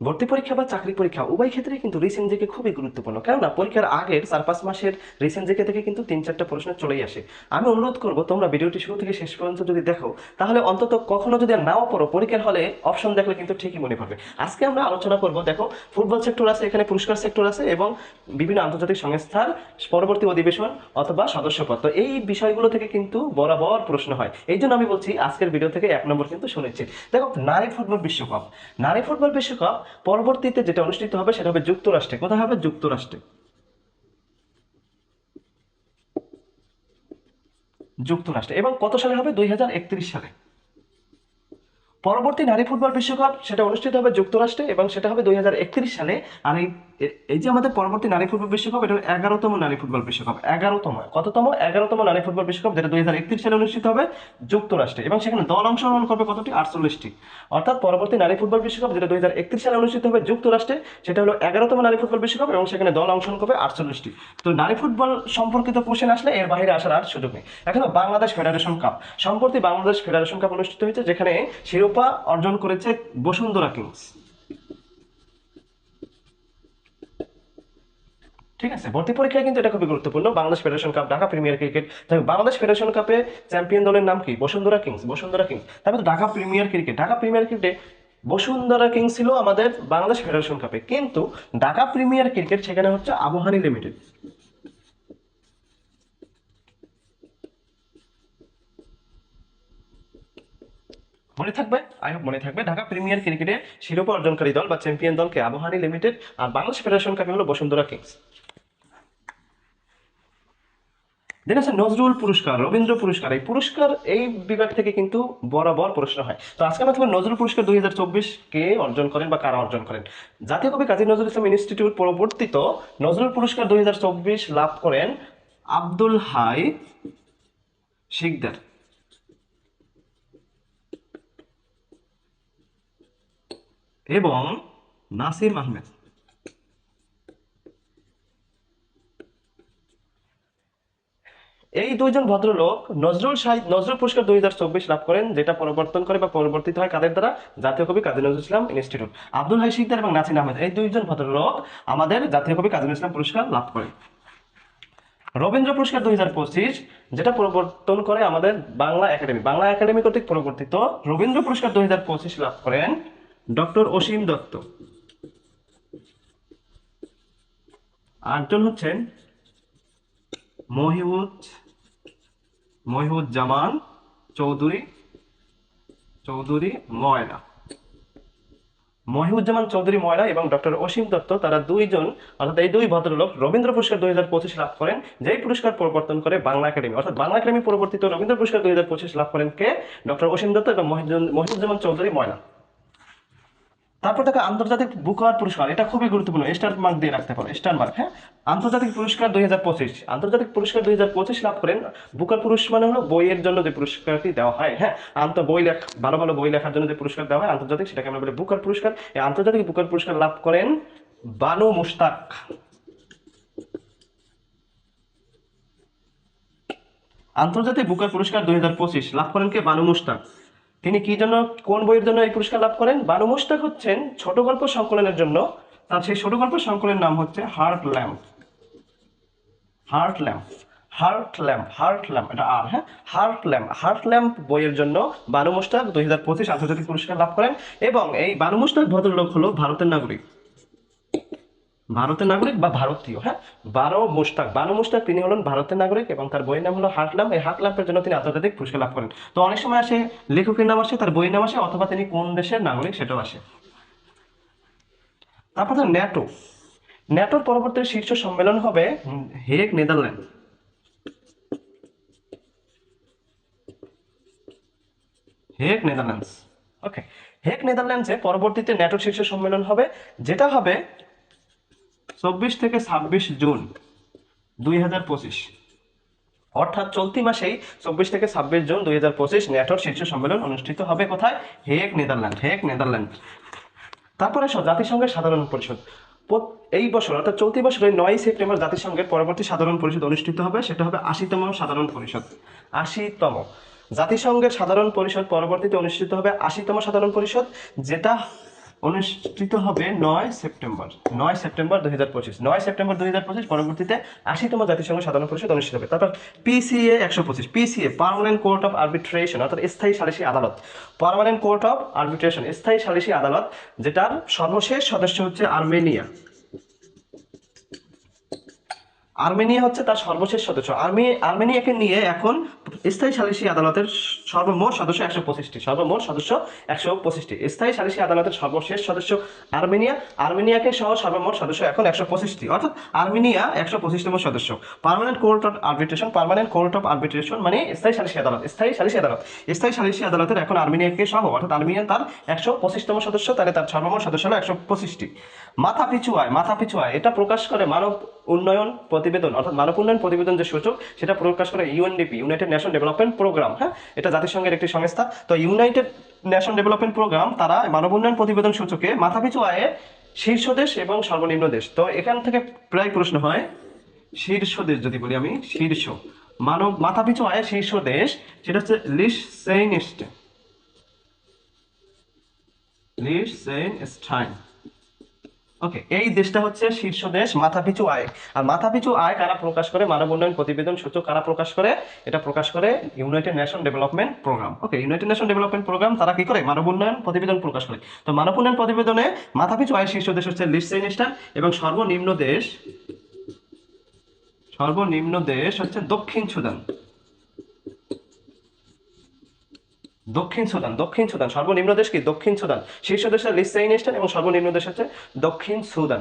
ভর্তি পরীক্ষা বা চাকরি পরীক্ষা, উভয় ক্ষেত্রে কিন্তু রিসেন্ট জিকে খুবই গুরুত্বপূর্ণ। কেননা, পরীক্ষার আগের চার পাঁচ মাসের রিসেন্ট জেকে থেকে কিন্তু তিন চারটা প্রশ্ন চলেই আসে। আমি অনুরোধ করব, তোমরা ভিডিওটি শুরু থেকে শেষ পর্যন্ত যদি দেখো, তাহলে অন্তত কখনো যদি নাও পড়ো, পরীক্ষার হলে অপশন দেখলে কিন্তু ঠিকই মনে পড়বে। আজকে আমরা আলোচনা করব, দেখো, ফুটবল সেক্টর আছে, এখানে পুরস্কার সেক্টর আছে এবং বিভিন্ন আন্তর্জাতিক সংস্থার পরবর্তী অধিবেশন অথবা সদস্যপদ। তো এই বিষয়গুলো থেকে কিন্তু বরাবর প্রশ্ন হয়। এই জন্য আমি বলছি, আজকের ভিডিও থেকে এক নম্বর কিন্তু শুনেছি। দেখো, নারী ফুটবল বিশ্বকাপ। নারী ফুটবল বিশ্বকাপ পরবর্তীতে যেটা অনুষ্ঠিত হবে সেটা হবে যুক্তরাষ্ট্রে। কোথায় হবে? যুক্তরাষ্ট্রে। যুক্তরাষ্ট্রে। এবং কত সালে হবে? দুই হাজার একত্রিশ সালে। পরবর্তী নারী ফুটবল বিশ্বকাপ সেটা অনুষ্ঠিত হবে যুক্তরাষ্ট্রে এবং সেটা হবে দুই হাজার একত্রিশ সালে। আর এই যে আমাদের পরবর্তী নারী ফুটবল বিশ্বকাপ, এটা এগারোতম নারী ফুটবল বিশ্বকাপ। এগারোতম, কততম? এগারোতম নারী ফুটবল বিশ্বকাপ যেটা দুই হাজার একত্রিশ সালে অনুষ্ঠিত হবে যুক্তরাষ্ট্রে। এবং সেখানে দল অংশগ্রহণ করবে কতটি? আটচল্লিশটি। অর্থাৎ পরবর্তী নারী ফুটবল বিশ্বকাপ যেটা দুই হাজার একত্রিশ সালে অনুষ্ঠিত হবে যুক্তরাষ্ট্রে, সেটা হলো এগারোতম নারী ফুটবল বিশ্বকাপ এবং সেখানে দল অংশগ্রহণ করবে আটচল্লিশটি। তো নারী ফুটবল সম্পর্কিত কোশ্চেন আসলে এর বাইরে আসার আর সুযোগ নেই। এখন বাংলাদেশ ফেডারেশন কাপ। সম্প্রতি বাংলাদেশ ফেডারেশন কাপ অনুষ্ঠিত হয়েছে, যেখানে শিরোপা অর্জন করেছে বসুন্ধরা কিংস। ঠিক আছে, ভর্তি পরীক্ষায় কিন্তু এটা খুবই গুরুত্বপূর্ণ। Bangladesh federation cup Dhaka premier cricket তবে বাংলাদেশ ফেডারেশন কাপে চ্যাম্পিয়ন দলের নাম কি? বসুন্ধরা কিংস বসুন্ধরা কিংস তারপরে Dhaka premier cricket Dhaka premier ক্রিকেটে বসুন্ধরা কিংস ছিল আমাদের বাংলাদেশ ফেডারেশন কাপে কিন্তু ঢাকা প্রিমিয়ার ক্রিকেট সেখানে হচ্ছে আবহানী লিমিটেড মনে থাকবে? আই হোপ মনে থাকবে। ঢাকা প্রিমিয়ার ক্রিকেটে শিরোপা অর্জনকারী দল বা চ্যাম্পিয়ন দলকে আবহানী লিমিটেড আর বাংলাদেশ ফেডারেশন কাপে হলো বসুন্ধরা কিংস। দেন আছে নজরুল পুরস্কার, রবীন্দ্র পুরস্কার। এই পুরস্কার এই বিভাগ থেকে কিন্তু বরাবর প্রশ্ন হয়। তো আজকে আমরা তোমার নজরুল পুরস্কার দুই হাজার চব্বিশ কে অর্জন করেন বা কারা অর্জন করেন? জাতীয় কবি কাজী নজরুল ইসলাম ইনস্টিটিউট পরবর্তীত নজরুল পুরস্কার দুই হাজার চব্বিশ লাভ করেন আব্দুল হাই শিকদার। এবং নাসিম আহমেদ এই দুইজন ভদ্রলোক নজরুল সাহিত্য নজরুল পুরস্কার দুই হাজার চব্বিশ লাভ করেন, যেটা পরিবর্তন করে বা পরিবর্তিত হয় কাদের দ্বারা? জাতীয় কবি কাজী নজরুল ইসলাম ইনস্টিটিউট। আব্দুল হাই শিকদার এবং নাসিম আহমেদ, এই দুইজন ভদ্রলোক আমাদের জাতীয় কবি কাজী ইসলাম পুরস্কার লাভ করেন। রবীন্দ্র পুরস্কার দুই হাজার পঁচিশ, যেটা পরিবর্তন করে আমাদের বাংলা একাডেমি। বাংলা একাডেমি কর্তৃক পরিবর্তিত রবীন্দ্র পুরস্কার দুই হাজার পঁচিশ লাভ করেন ডক্টর অসীম দত্ত। আরেকজন হচ্ছেন মহিউদ, মহিউজ্জামান চৌধুরী চৌধুরী ময়না। মহিউজ্জামান চৌধুরী ময়না এবং ডক্টর অসীম দত্ত, তারা দুইজন, অর্থাৎ এই দুই ভদ্রলোক রবীন্দ্র পুরস্কার দুই হাজার পঁচিশ লাভ করেন, যেই পুরস্কার পরিবর্তন করে বাংলা একাডেমি, অর্থাৎ বাংলা একাডেমি পরিবর্তিত রবীন্দ্র পুরস্কার দুই হাজার পঁচিশ লাভ করেন কে? ডক্টর অসীম দত্ত এবং মহিউজ্জামান চৌধুরী ময়না। তারপর দেখো আন্তর্জাতিক বুকার পুরস্কার, এটা খুবই গুরুত্বপূর্ণ স্টার মার্ক দিয়ে রাখতে পারো স্টার মার্ক হ্যাঁ? আন্তর্জাতিক পুরস্কার দুই হাজার পঁচিশ, আন্তর্জাতিক পুরস্কার দুই হাজার পঁচিশ লাভ করেন, বুকার পুরস্কার মানে হলো বইয়ের জন্য যে পুরস্কারটি দেওয়া হয় হ্যাঁ? আন্ত, বই লেখ, ভালো ভালো বই লেখার জন্য যে পুরস্কার দেওয়া হয়, আন্তর্জাতিক, সেটাকে আমরা বলি বুকার পুরস্কার, এই আন্তর্জাতিক বুকার পুরস্কার লাভ করেন বানু মুশতাক। আন্তর্জাতিক বুকার পুরস্কার দুই হাজার পঁচিশ, লাভ করেন কে? বানু মুশতাক। তিনি কি জন্য, কোন বইয়ের জন্য এই পুরস্কার লাভ করেন? বানু মুশতাক হচ্ছেন ছোট গল্প সংকলনের জন্য। তার সেই ছোট গল্প সংকলনের নাম হচ্ছে heart lamp heart lamp heart lamp heart lamp এটা আর হ্যাঁ? হার্ট ল্যাম্প হার্ট ল্যাম্প বইয়ের জন্য বানু মুশতাক দুই হাজার পঁচিশ আন্তর্জাতিক পুরস্কার লাভ করেন। এবং এই বানু মুশতাক ভদ্রলোক হলো ভারতের নাগরিক। ভারতের নাগরিক বা ভারতীয় হ্যাঁ? বারো মুশতাক বানু মুশতাক তিনি হলেন ভারতের নাগরিক এবং তার বইয়ের নাম হলো হার্ট ল্যাম্প এই হার্ট ল্যাম্পের জন্য তিনি আন্তর্জাতিক পুরস্কার লাভ করেন। তো অনেক সময় আসে, লেখকের নাম আসে, তার বইয়ের নাম আসে, অথবা তিনি কোন দেশের নাগরিক সেটাও আসে। তারপর ন্যাটো। ন্যাটোর পরবর্তী শীর্ষ সম্মেলন হবে Hague Netherland. Hague Netherlands. Okay Hague নেদারল্যান্ডসে পরবর্তীতে ন্যাটোর শীর্ষ সম্মেলন হবে, যেটা হবে চব্বিশ থেকে ছাব্বিশ জুন দুই হাজার পঁচিশ। অর্থাৎ চলতি মাসেই চব্বিশ থেকে ছাব্বিশ জুন দুই হাজার পঁচিশ ন্যাটোর শীর্ষ সম্মেলন অনুষ্ঠিত হবে কোথায়? Hague, Netherland. Hague, Netherland. তারপরে আসো জাতিসংঘের সাধারণ পরিষদ। এই বছর, অর্থাৎ চলতি বছরের নয় সেপ্টেম্বর জাতিসংঘের পরবর্তী সাধারণ পরিষদ অনুষ্ঠিত হবে, সেটা হবে আশিতম সাধারণ পরিষদ। আশিতম। জাতিসংঘের সাধারণ পরিষদ পরবর্তীতে অনুষ্ঠিত হবে আশিতম সাধারণ পরিষদ, যেটা অনুষ্ঠিত হবে নয় সেপ্টেম্বর। নয় সেপ্টেম্বর দুই হাজার পঁচিশ। নয় সেপ্টেম্বর দুই হাজার পঁচিশ, পরবর্তীতে আশিতম জাতিসংঘ সাধারণ পরিষদ অনুষ্ঠিত হবে। তারপর পিসিএ একশো পঁচিশ। PCA permanent court of arbitration অর্থাৎ স্থায়ী সালিসী আদালত। পার্মানেন্ট কোর্ট অফ আরবিট্রেশন স্থায়ী সালিসী আদালত, যেটার সর্বশেষ সদস্য হচ্ছে আর্মেনিয়া। আর্মেনিয়া হচ্ছে তার সর্বশেষ সদস্য। আর্মি আর্মেনিয়াকে নিয়ে এখন স্থায়ী সালিসি আদালতের সর্বমোট সদস্য একশো পঁচিশটি, সর্বমোট সদস্য একশো পঁচিশটি। স্থায়ী সালিসি আদালতের সর্বশেষ সদস্য আর্মেনিয়া, আর্মেনিয়াকে সহ সর্বমোট সদস্য এখন একশো পঁচিশটি। অর্থাৎ আর্মেনিয়া একশো পঁচিশতম সদস্য। Permanent court of arbitration permanent court of arbitration মানে স্থায়ী সালিসি আদালত, স্থায়ী সালিসি আদালত। স্থায়ী সালিসি আদালতের এখন আর্মেনিয়াকে সহ, অর্থাৎ আর্মেনিয়া তার একশো পঁচিশতম সদস্য, তাহলে তার সর্বমোট সদস্য হলো একশো পঁচিশটি। মাথা পিছু আয়, মাথা পিছু আয়, এটা প্রকাশ করে মানব উন্নয়ন প্রতিবেদন, অর্থাৎ মানব উন্নয়ন প্রতিবেদন যে সূচক, সেটা প্রকাশ করে UNDP united nation development programme হ্যাঁ? এটা জাতিসংঘের একটি সংস্থা। তো ইউনাইটেড নেশন ডেভেলপমেন্ট প্রোগ্রাম তারা মানব উন্নয়ন প্রতিবেদন সূচকে মাথাপিছু আয়ে শীর্ষ দেশ এবং সর্বনিম্ন দেশ। তো এখান থেকে প্রায় প্রশ্ন হয় শীর্ষ দেশ যদি বলি আমি, শীর্ষ। মানব, মাথাপিছু আয়ে শীর্ষ দেশ সেটা হচ্ছে লিসেইনস্ট লিসেইনস্টাইন ওকে এই দেশটা হচ্ছে শীর্ষ দেশ মাথাপিছু আয়। আর মাথাপিছু আয় কারা প্রকাশ করে? মানব উন্নয়ন প্রতিবেদন সূচক কারা প্রকাশ করে? এটা প্রকাশ করে united nation development programme okay united nation development programme তারা কি করে? মানব উন্নয়ন প্রতিবেদন প্রকাশ করে। তো মানব উন্নয়ন প্রতিবেদনে মাথাপিছু আয় শীর্ষ দেশ হচ্ছে লিস্টেইনস্টাইন এবং সর্বনিম্ন দেশ সর্বনিম্ন দেশ হচ্ছে দক্ষিণ সুদান। দক্ষিণ সুদান দক্ষিণ সুদান, সর্বনিম্ন দেশ কি? দক্ষিণ সুদান। শীর্ষ দেশ লিস্টেইনস্টাইন এবং সর্বনিম্ন দেশ হচ্ছে দক্ষিণ সুদান।